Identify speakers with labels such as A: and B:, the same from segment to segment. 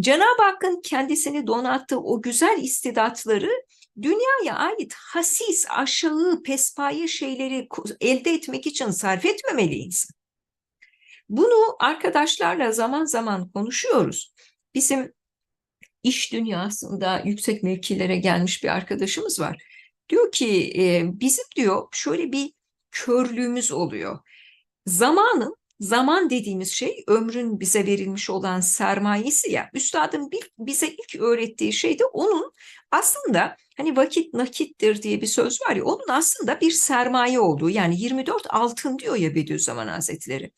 A: Cenab-ı Hakk'ın kendisini donattığı o güzel istidatları dünyaya ait hasis, aşağı, pespaye şeyleri elde etmek için sarf etmemeliyiz. Bunu arkadaşlarla zaman zaman konuşuyoruz. Bizim iş dünyasında yüksek mevkilere gelmiş bir arkadaşımız var. Diyor ki bizim diyor şöyle bir körlüğümüz oluyor. Zamanın zaman dediğimiz şey ömrün bize verilmiş olan sermayesi ya. Üstadın bir, bize ilk öğrettiği şey de onun aslında hani vakit nakittir diye bir söz var ya onun aslında bir sermaye olduğu yani 24 altın diyor ya Bediüzzaman Hazretleri.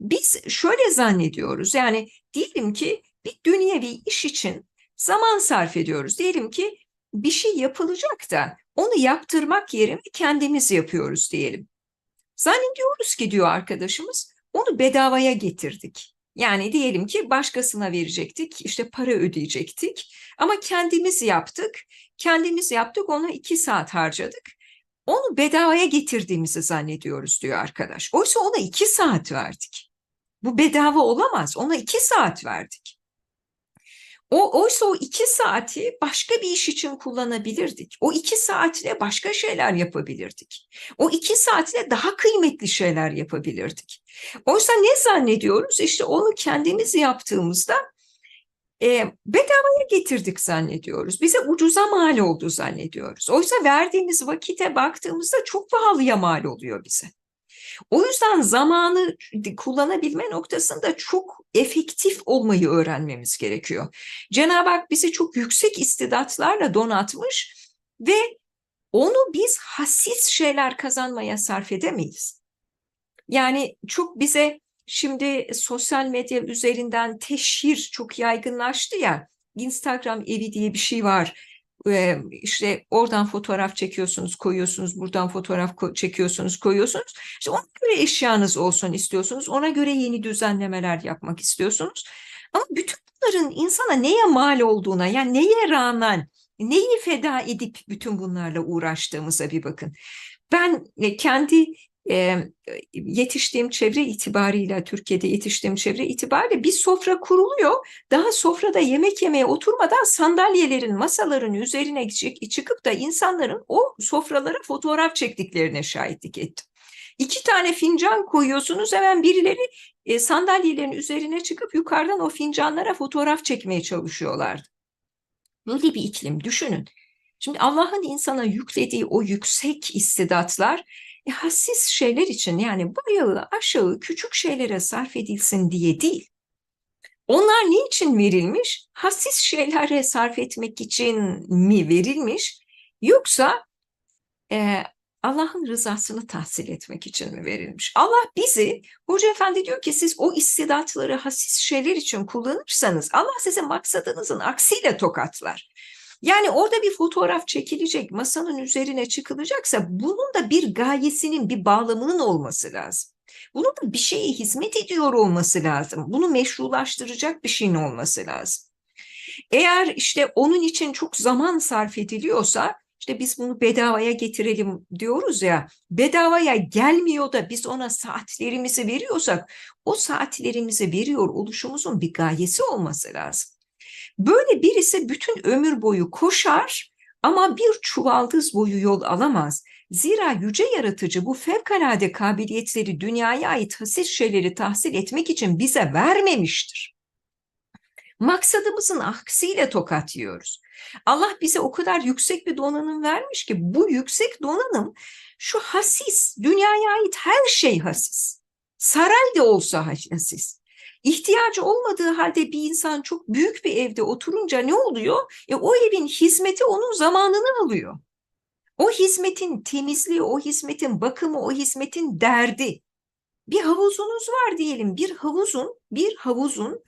A: Biz şöyle zannediyoruz yani diyelim ki bir dünyevi iş için zaman sarf ediyoruz. Diyelim ki bir şey yapılacak da onu yaptırmak yerine kendimiz yapıyoruz diyelim. Zannediyoruz ki diyor arkadaşımız onu bedavaya getirdik. Yani diyelim ki başkasına verecektik, işte para ödeyecektik ama kendimiz yaptık. Kendimiz yaptık, ona iki saat harcadık. Onu bedavaya getirdiğimizi zannediyoruz diyor arkadaş. Oysa ona iki saat verdik. Bu bedava olamaz. Ona iki saat verdik. O, oysa o iki saati başka bir iş için kullanabilirdik. O iki saatle başka şeyler yapabilirdik. O iki saatle daha kıymetli şeyler yapabilirdik. Oysa ne zannediyoruz? İşte onu kendimiz yaptığımızda e, bedavaya getirdik zannediyoruz. Bize ucuza mal oldu zannediyoruz. Oysa verdiğimiz vakite baktığımızda çok pahalıya mal oluyor bize. O yüzden zamanı kullanabilme noktasında çok efektif olmayı öğrenmemiz gerekiyor. Cenab-ı Hak bizi çok yüksek istidatlarla donatmış ve onu biz hassiz şeyler kazanmaya sarf edemeyiz. Yani çok bize şimdi sosyal medya üzerinden teşhir çok yaygınlaştı ya. Instagram evi diye bir şey var işte oradan fotoğraf çekiyorsunuz, koyuyorsunuz, buradan fotoğraf çekiyorsunuz, koyuyorsunuz. İşte ona göre eşyanız olsun istiyorsunuz, ona göre yeni düzenlemeler yapmak istiyorsunuz. Ama bütün bunların insana neye mal olduğuna, yani neye rağmen, neyi feda edip bütün bunlarla uğraştığımıza bir bakın. Ben e, kendi e, yetiştiğim çevre itibariyle Türkiye'de yetiştiğim çevre itibariyle bir sofra kuruluyor. Daha sofrada yemek yemeye oturmadan sandalyelerin, masaların üzerine çıkıp da insanların o sofralara fotoğraf çektiklerine şahitlik ettim. İki tane fincan koyuyorsunuz hemen birileri e, sandalyelerin üzerine çıkıp yukarıdan o fincanlara fotoğraf çekmeye çalışıyorlardı. Böyle bir iklim düşünün. Şimdi Allah'ın insana yüklediği o yüksek istidatlar hassiz şeyler için yani bayağı aşağı küçük şeylere sarf edilsin diye değil. Onlar ne için verilmiş? Hassiz şeylere sarf etmek için mi verilmiş? Yoksa e, Allah'ın rızasını tahsil etmek için mi verilmiş? Allah bizi, Hoca Efendi diyor ki siz o istidatları hassiz şeyler için kullanırsanız Allah sizin maksadınızın aksiyle tokatlar. Yani orada bir fotoğraf çekilecek, masanın üzerine çıkılacaksa bunun da bir gayesinin, bir bağlamının olması lazım. Bunun da bir şeye hizmet ediyor olması lazım. Bunu meşrulaştıracak bir şeyin olması lazım. Eğer işte onun için çok zaman sarf ediliyorsa işte biz bunu bedavaya getirelim diyoruz ya bedavaya gelmiyor da biz ona saatlerimizi veriyorsak o saatlerimizi veriyor oluşumuzun bir gayesi olması lazım. Böyle birisi bütün ömür boyu koşar ama bir çuvaldız boyu yol alamaz. Zira yüce yaratıcı bu fevkalade kabiliyetleri dünyaya ait hassiz şeyleri tahsil etmek için bize vermemiştir. Maksadımızın aksiyle tokat yiyoruz. Allah bize o kadar yüksek bir donanım vermiş ki bu yüksek donanım şu hassiz, dünyaya ait her şey hassiz. Saray da olsa hassiz. İhtiyacı olmadığı halde bir insan çok büyük bir evde oturunca ne oluyor? E, o evin hizmeti onun zamanını alıyor. O hizmetin temizliği, o hizmetin bakımı, o hizmetin derdi. Bir havuzunuz var diyelim. Bir havuzun, bir havuzun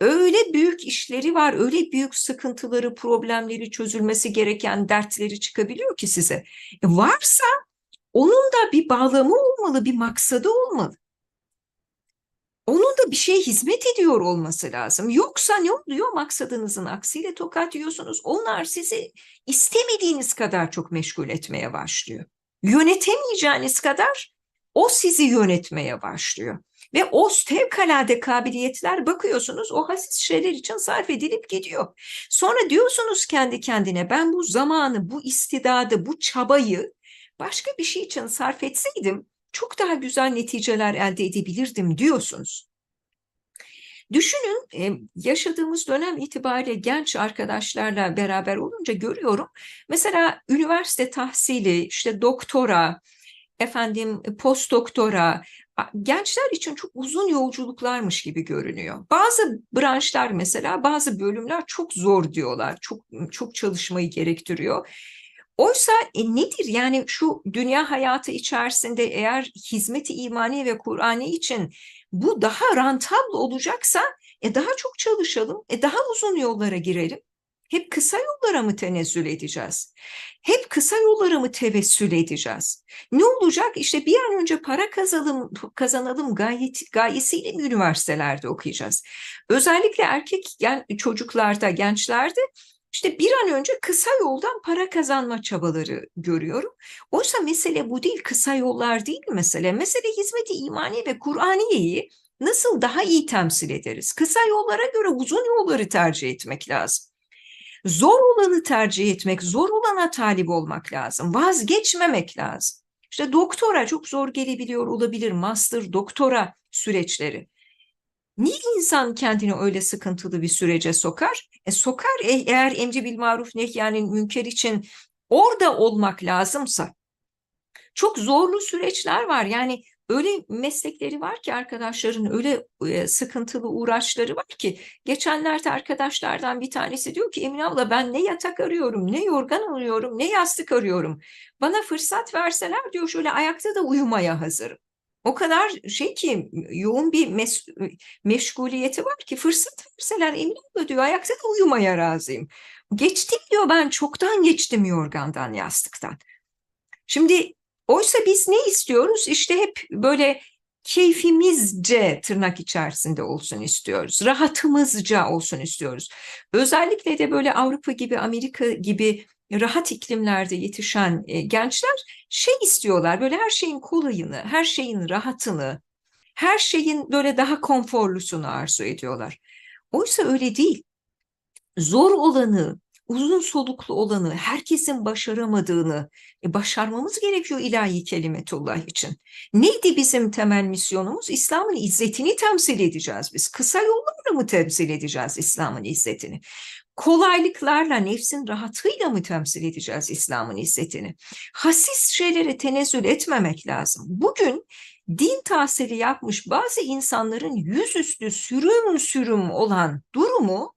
A: öyle büyük işleri var, öyle büyük sıkıntıları, problemleri çözülmesi gereken dertleri çıkabiliyor ki size. E varsa onun da bir bağlamı olmalı, bir maksadı olmalı onun da bir şeye hizmet ediyor olması lazım. Yoksa ne oluyor? Maksadınızın aksiyle tokat yiyorsunuz. Onlar sizi istemediğiniz kadar çok meşgul etmeye başlıyor. Yönetemeyeceğiniz kadar o sizi yönetmeye başlıyor. Ve o fevkalade kabiliyetler bakıyorsunuz o hassiz şeyler için sarf edilip gidiyor. Sonra diyorsunuz kendi kendine ben bu zamanı, bu istidadı, bu çabayı başka bir şey için sarf etseydim çok daha güzel neticeler elde edebilirdim diyorsunuz. Düşünün e, yaşadığımız dönem itibariyle genç arkadaşlarla beraber olunca görüyorum. Mesela üniversite tahsili, işte doktora, efendim post doktora, gençler için çok uzun yolculuklarmış gibi görünüyor. Bazı branşlar mesela, bazı bölümler çok zor diyorlar, çok çok çalışmayı gerektiriyor. Oysa e, nedir yani şu dünya hayatı içerisinde eğer hizmeti imani ve Kur'ani için bu daha rantable olacaksa e daha çok çalışalım, e daha uzun yollara girelim. Hep kısa yollara mı tenezzül edeceğiz? Hep kısa yollara mı tevessül edeceğiz? Ne olacak? İşte bir an önce para kazanalım, kazanalım gayet, gayesiyle mi üniversitelerde okuyacağız? Özellikle erkek gen, çocuklarda, gençlerde işte bir an önce kısa yoldan para kazanma çabaları görüyorum. Oysa mesele bu değil, kısa yollar değil mesele. Mesele hizmeti imani ve Kur'aniyeyi nasıl daha iyi temsil ederiz? Kısa yollara göre uzun yolları tercih etmek lazım. Zor olanı tercih etmek, zor olana talip olmak lazım. Vazgeçmemek lazım. İşte doktora çok zor gelebiliyor olabilir, master, doktora süreçleri. Niye insan kendini öyle sıkıntılı bir sürece sokar? E sokar e, eğer emri bil maruf nehyanın münker için orada olmak lazımsa. Çok zorlu süreçler var. Yani öyle meslekleri var ki arkadaşların öyle e, sıkıntılı uğraşları var ki geçenlerde arkadaşlardan bir tanesi diyor ki Emine abla ben ne yatak arıyorum ne yorgan arıyorum ne yastık arıyorum bana fırsat verseler diyor şöyle ayakta da uyumaya hazırım. O kadar şey ki yoğun bir mes meşguliyeti var ki fırsat verseler emin ol diyor ayakta da uyumaya razıyım. Geçtim diyor ben çoktan geçtim yorgandan yastıktan. Şimdi oysa biz ne istiyoruz? İşte hep böyle keyfimizce tırnak içerisinde olsun istiyoruz. Rahatımızca olsun istiyoruz. Özellikle de böyle Avrupa gibi Amerika gibi rahat iklimlerde yetişen e, gençler şey istiyorlar böyle her şeyin kolayını, her şeyin rahatını, her şeyin böyle daha konforlusunu arzu ediyorlar. Oysa öyle değil. Zor olanı, uzun soluklu olanı, herkesin başaramadığını e, başarmamız gerekiyor ilahi kelimetullah için. Neydi bizim temel misyonumuz? İslam'ın izzetini temsil edeceğiz biz. Kısa yollarla mı temsil edeceğiz İslam'ın izzetini? Kolaylıklarla, nefsin rahatıyla mı temsil edeceğiz İslam'ın izzetini? Hassiz şeylere tenezzül etmemek lazım. Bugün din tahsili yapmış bazı insanların yüzüstü sürüm sürüm olan durumu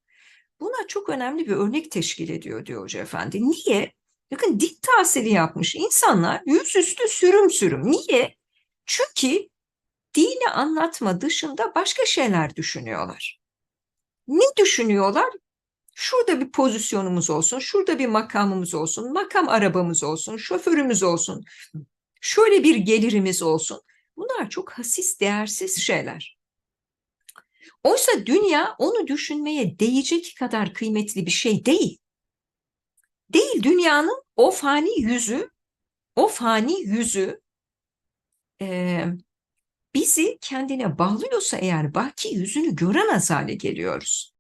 A: buna çok önemli bir örnek teşkil ediyor diyor Hoca Efendi. Niye? Bakın din tahsili yapmış insanlar yüzüstü sürüm sürüm. Niye? Çünkü dini anlatma dışında başka şeyler düşünüyorlar. Ne düşünüyorlar? Şurada bir pozisyonumuz olsun, şurada bir makamımız olsun, makam arabamız olsun, şoförümüz olsun, şöyle bir gelirimiz olsun. Bunlar çok hassiz, değersiz şeyler. Oysa dünya onu düşünmeye değecek kadar kıymetli bir şey değil. Değil dünyanın o fani yüzü, o fani yüzü e, bizi kendine bağlıyorsa eğer baki yüzünü göremez hale geliyoruz.